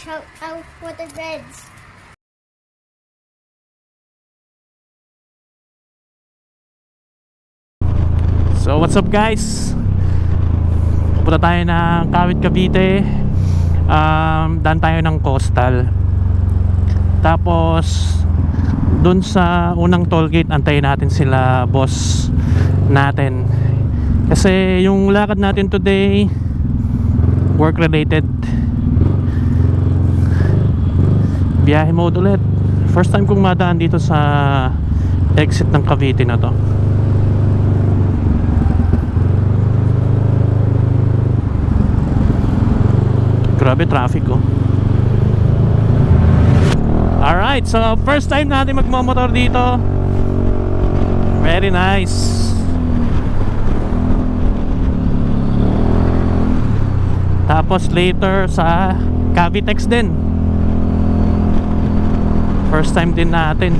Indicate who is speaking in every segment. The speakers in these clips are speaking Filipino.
Speaker 1: shout out for the Reds.
Speaker 2: So what's up guys? Pupunta tayo ng Kawit Cavite um, Daan tayo ng coastal Tapos Doon sa unang toll gate Antayin natin sila boss natin Kasi yung lakad natin today Work related Biyahe mode ulit First time kong madaan dito sa Exit ng Cavite na to Grabe traffic oh. Alright, so first time natin magmamotor dito. Very nice. Tapos later sa Cavitex din. First time din natin.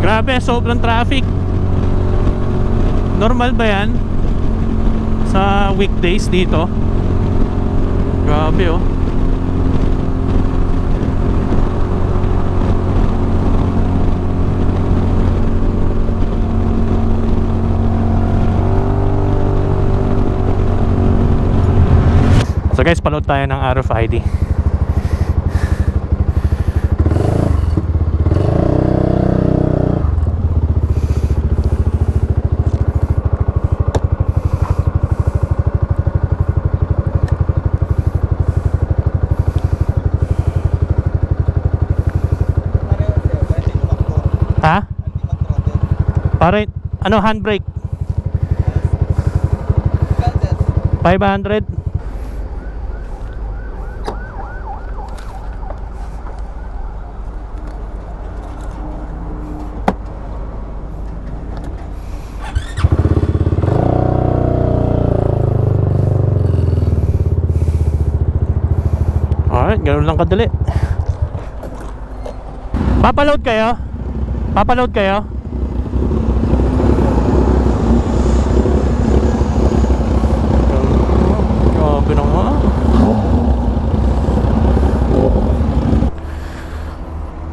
Speaker 2: Grabe, sobrang traffic. Normal ba yan? Sa weekdays dito? Grabe oh. So guys, paload tayo ng RFID. Ha? Pare, ano handbrake? 500? Alright, ganun lang kadali. Papaload kayo? Papaload kayo?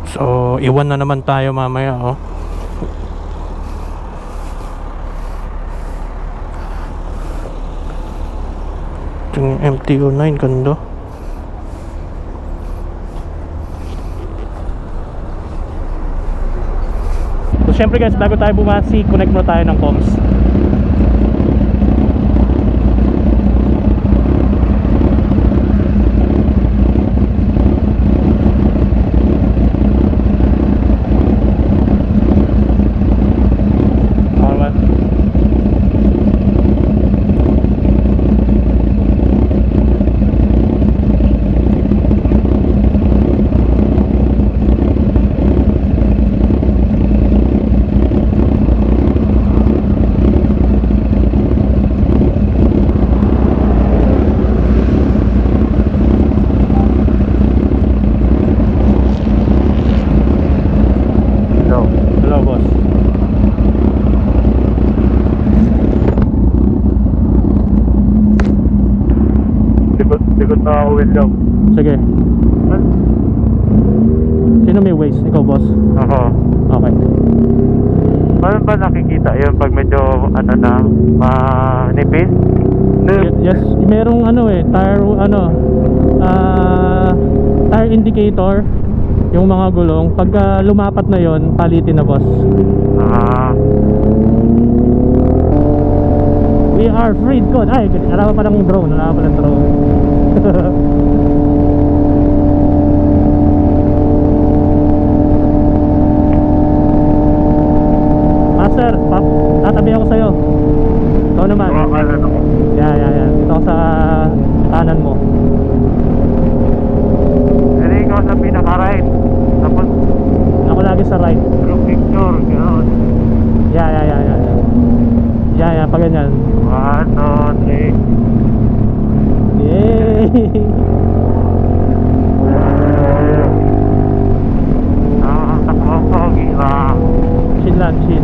Speaker 2: So, iwan na naman tayo mamaya, oh. Ito yung MTO9, ganda. Syempre guys, bago tayo bumasi, connect muna tayo ng comms. Alright.
Speaker 3: Hello.
Speaker 2: Hello boss.
Speaker 3: Likod, likod na ako window.
Speaker 2: Sige. Sino may waste? Ikaw boss?
Speaker 3: Oo.
Speaker 2: Okay.
Speaker 3: Paano ba nakikita yun pag medyo ano na manipis?
Speaker 2: Y- yes, merong ano eh, tire ano, ah tire indicator yung mga gulong. Pagka lumapat na yon, palitin na boss.
Speaker 3: Ah,
Speaker 2: We are freed code. Ay, alam pa ng drone, alam pa ng drone. Master, pap, tatabi ako sa'yo. Ikaw naman.
Speaker 3: ano ako.
Speaker 2: Yeah, yeah, yeah. Dito ako sa kanan mo.
Speaker 3: Pero ikaw sa pinaka-right. Tapos,
Speaker 2: Ako lagi sa right.
Speaker 3: group picture, gano'n.
Speaker 2: Yeah, yeah, yeah, yeah. Yeah, yeah, yeah pa ganyan. 아, 뻑뻑이 와. 칠라 칠.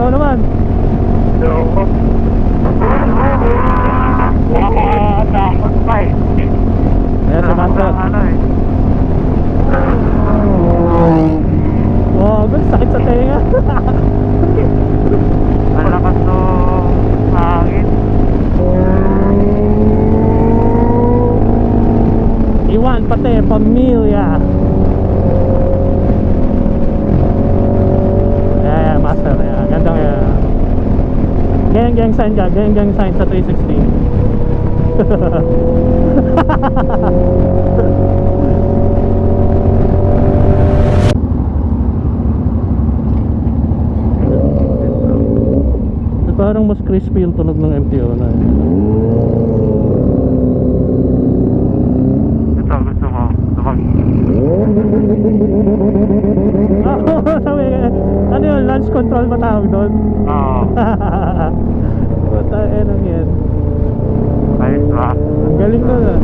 Speaker 2: Ikaw naman.
Speaker 3: Nakakatakot pa eh.
Speaker 2: Ayan si Master.
Speaker 3: Ano eh.
Speaker 2: Oh, good, sakit sa tenga.
Speaker 3: Ang lakas ng hangin.
Speaker 2: Iwan pati, pamilya. Yeah, yeah, master. Yeah, gandang yeah. Gang gang sign ka, gang gang sign sa 360. Parang mas crispy yung tunog ng MTO na yun.
Speaker 3: Ito, gusto mo. Tumag...
Speaker 2: Ah, sabi, ano yun, launch control ba tawag doon?
Speaker 3: Oo.
Speaker 2: Puta, eh, nang yan.
Speaker 3: Ayos ba?
Speaker 2: Ang galing nun ah.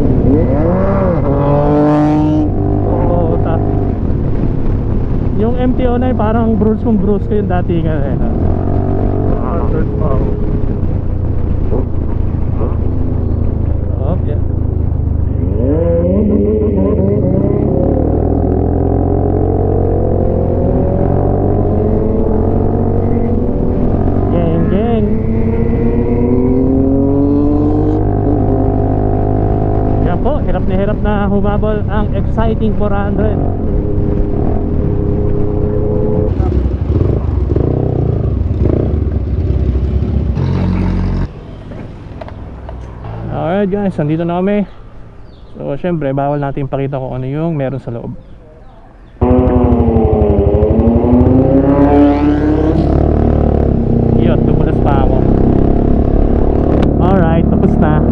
Speaker 2: Oo, ta. Yung MTO na yun, parang bruise kong bruise ko yung dati nga eh. Oh, yeah. Po, hirap na hirap na humabol ang exciting 400. Alright guys, nandito na kami. So syempre, bawal natin pakita kung ano yung meron sa loob. Yun, dumulas pa ako. Alright, tapos na.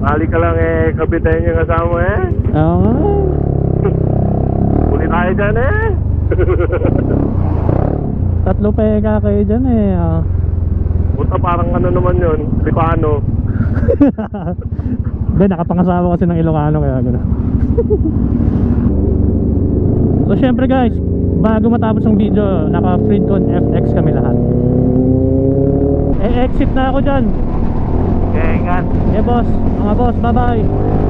Speaker 3: Mali ka eh, kapitain yung kasama eh.
Speaker 2: Oo nga.
Speaker 3: Uli tayo dyan eh.
Speaker 2: Tatlo peka kayo dyan eh. ah.
Speaker 3: Puta parang ano naman yun, Ripano.
Speaker 2: Hindi, nakapangasawa kasi ng Ilocano kaya gano'n. so syempre guys, bago matapos ang video, naka Freedcon FX kami lahat. Eh, exit na ako dyan.
Speaker 3: Kaya ingat.
Speaker 2: Eh boss, mga boss, bye bye.